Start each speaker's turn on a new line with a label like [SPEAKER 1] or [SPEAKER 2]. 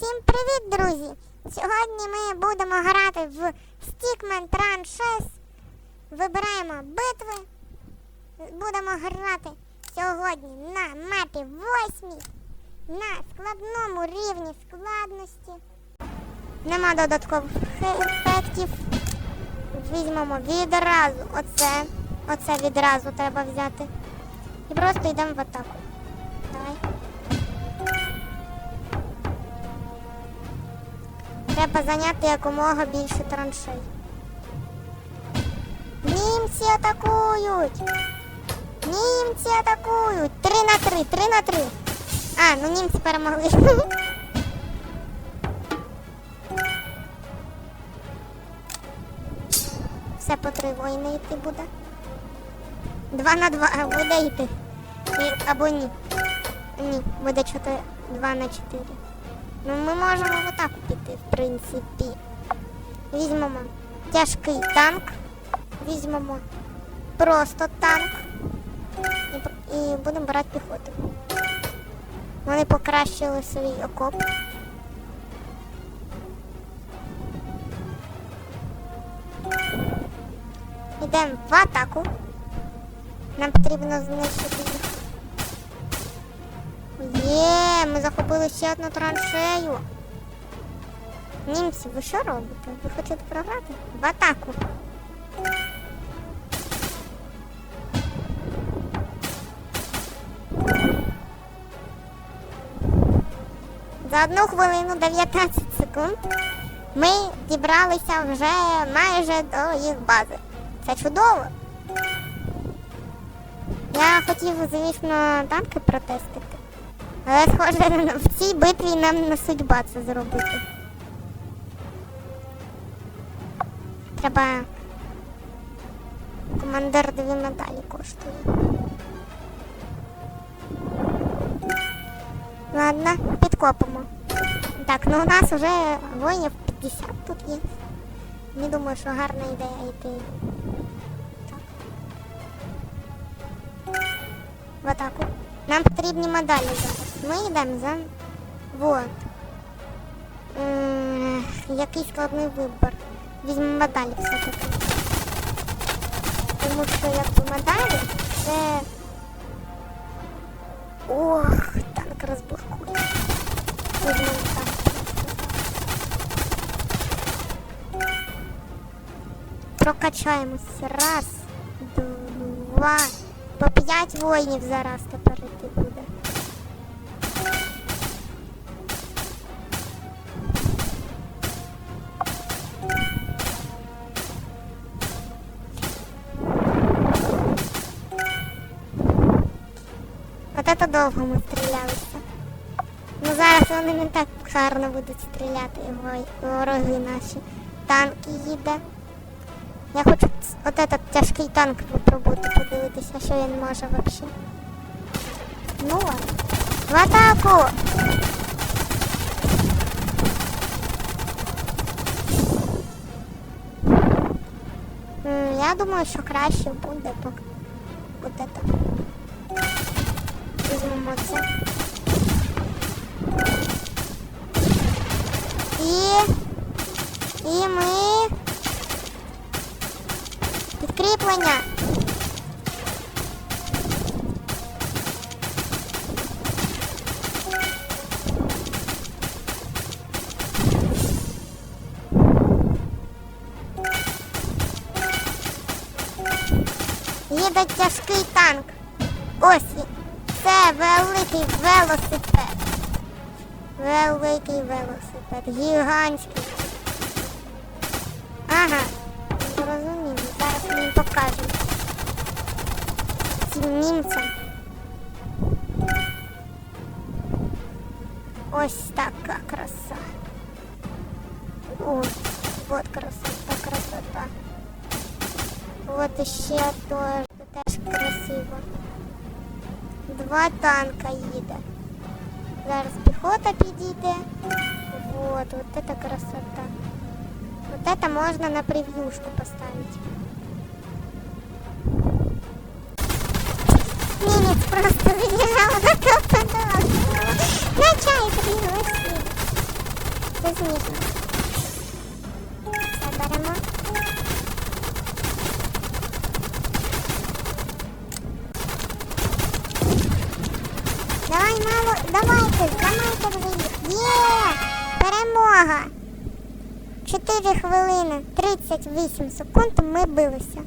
[SPEAKER 1] Всім привіт, друзі! Сьогодні ми будемо грати в Stickman Run 6. Вибираємо битви. Будемо грати сьогодні на мапі 8 на складному рівні складності. Нема додаткових ефектів. Візьмемо відразу оце. Оце відразу треба взяти. І просто йдемо в атаку. Треба зайняти якомога більше траншей. Німці атакують! Німці атакують! Три на три, три на три. А, ну німці перемогли. Все по три воїни йти буде. Два на два буде йти. Або ні. Ні, буде чотири. Два на чотири. Ну, ми можемо в атаку піти, в принципі. Візьмемо тяжкий танк. Візьмемо просто танк. І, і будемо брати піхоту. Вони покращили свій окоп. Йдемо в атаку. Нам потрібно знищити їх. Є, ми захопили ще одну траншею. Німці, ви що робите? Ви хочете програти? В атаку. За одну хвилину 19 секунд ми дібралися вже майже до їх бази. Це чудово. Я хотів, звісно, танки протестити. Але схоже, в цій битві нам не судьба це зробити. Треба. Командир дві медалі коштує. Ладно, підкопимо. Так, ну у нас вже воїнів 50 тут є. Не думаю, що гарна ідея йти. Так. в атаку. Нам потрібні медалі зараз. Ми йдемо за. Вот. М, Який складний вибір. Візьмемо медалі все-таки. Тому що якби медалі це. Ох, танк розблокує. Візьмемо. Прокачаємось. Раз, два. По п'ять воїнів зараз тепер От это довго ми стрілялися. Ну зараз вони не так гарно будуть стріляти, вороги наші. Танки їде. Я хочу от этот тяжкий танк попробувати подивитися, що він може вообще. Ну. В атаку! Я думаю, що краще буде поки. От це. І... І ми... Підкріплення. Їде тяжкий танк. Ось. Це великий велосипед. Великий велосипед. Гігантський. Ага. Зрозуміло. Зараз ми їм покажемо. Цим німцям. Ось така краса. О, вот красота, красота. Вот іще теж, теж красиво. Два танка їде. Зараз піхота підійде. Вот, вот это красота. Вот это можно на превьюшку поставить. Немец просто забежал за компанию. На чай пригласил. безсмішно. Все беремо. Давайте, зламайте вже. Є! Перемога! 4 хвилини 38 секунд ми билися.